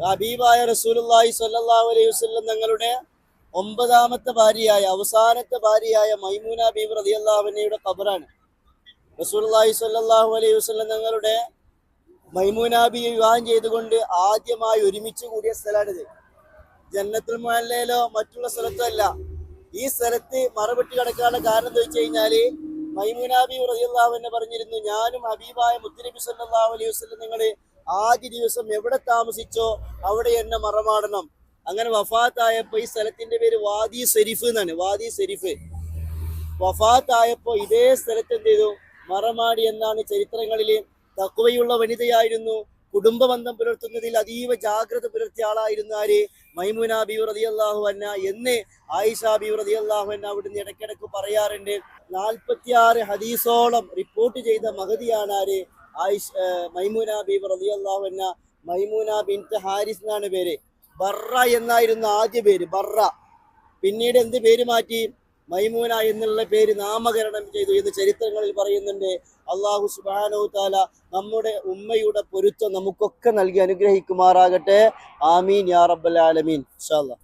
ഹബീബായ റസൂലുള്ളാഹി സ്വല്ലല്ലാഹു അലൈഹി വസല്ലം തങ്ങളുടെ ഒമ്പതാമത്തെ ഭാര്യയായ അവസാനത്തെ ഭാര്യയായ മൈമൂന ബീബ് റളിയല്ലാഹുവിനയുടെ ഖബറാണ്. റസൂലുള്ളാഹി സ്വല്ലല്ലാഹു അലൈഹി വസല്ലം തങ്ങളുടെ മൈമൂനാബിയെ വിവാഹം ചെയ്തുകൊണ്ട് ആദ്യമായി ഒരുമിച്ച് കൂടിയ സ്ഥലമാണിത് ജന്നത്തുൽ മുഅല്ലയിലോ മറ്റുള്ള സ്ഥലത്തോ അല്ല. ഈ സ്ഥലത്ത് മറവിട്ട് കിടക്കാനുള്ള കാരണം എന്താ വെച്ച് കഴിഞ്ഞാൽ മൈമൂനാബി റളിയല്ലാഹു അൻഹ പറഞ്ഞിരുന്നു ഞാനും ഹബീബായ മുത്തുനബി സല്ലാഹു അലൈഹി വസ്ലം നിങ്ങൾ ആദ്യ ദിവസം എവിടെ താമസിച്ചോ അവിടെ എന്നെ മറമാടണം. അങ്ങനെ വഫാത്തായപ്പോ ഈ സ്ഥലത്തിന്റെ പേര് വാദി സെരിഫ് എന്നാണ്. വാദി സെരിഫ്. വഫാത്തായപ്പോ ഇതേ സ്ഥലത്ത് എന്ത് ചെയ്തു? മറമാടി എന്നാണ് ചരിത്രങ്ങളിൽ തക്കുവയുള്ള വനിതയായിരുന്നു. കുടുംബ ബന്ധം പുലർത്തുന്നതിൽ അതീവ ജാഗ്രത പുലർത്തിയ ആളായിരുന്നു ആര്? മൈമുന ബീവ് അള്ളാഹു അന്ന എന്ന് ആയിഷ ബീവ് അള്ളാഹു അന്ന അവിടുന്ന് ഇടയ്ക്കിടയ്ക്ക് പറയാറുണ്ട്. നാൽപ്പത്തിയാറ് ഹദീസോളം റിപ്പോർട്ട് ചെയ്ത മഹതിയാണ് ആര്? ആയിഷ മൈമൂന ബീവ് റളിയല്ലാഹു എന്ന മൈമൂന ബിൻത്ത് ഹാരിസ് എന്നാണ് പേര്. ബറ എന്നായിരുന്നു ആദ്യ പേര് ബറ. പിന്നീട് എന്ത് പേര് മാറ്റി? മൈമൂന എന്നുള്ള പേര് നാമകരണം ചെയ്തു എന്ന് ചരിത്രങ്ങളിൽ പറയുന്നുണ്ട്. അള്ളാഹു സുബാനോ താല നമ്മുടെ ഉമ്മയുടെ പൊരുത്തം നമുക്കൊക്കെ നൽകി അനുഗ്രഹിക്കുമാറാകട്ടെ. ആമീൻ യാ റബ്ബൽ ആലമീൻ. ഇൻഷാ അല്ലാ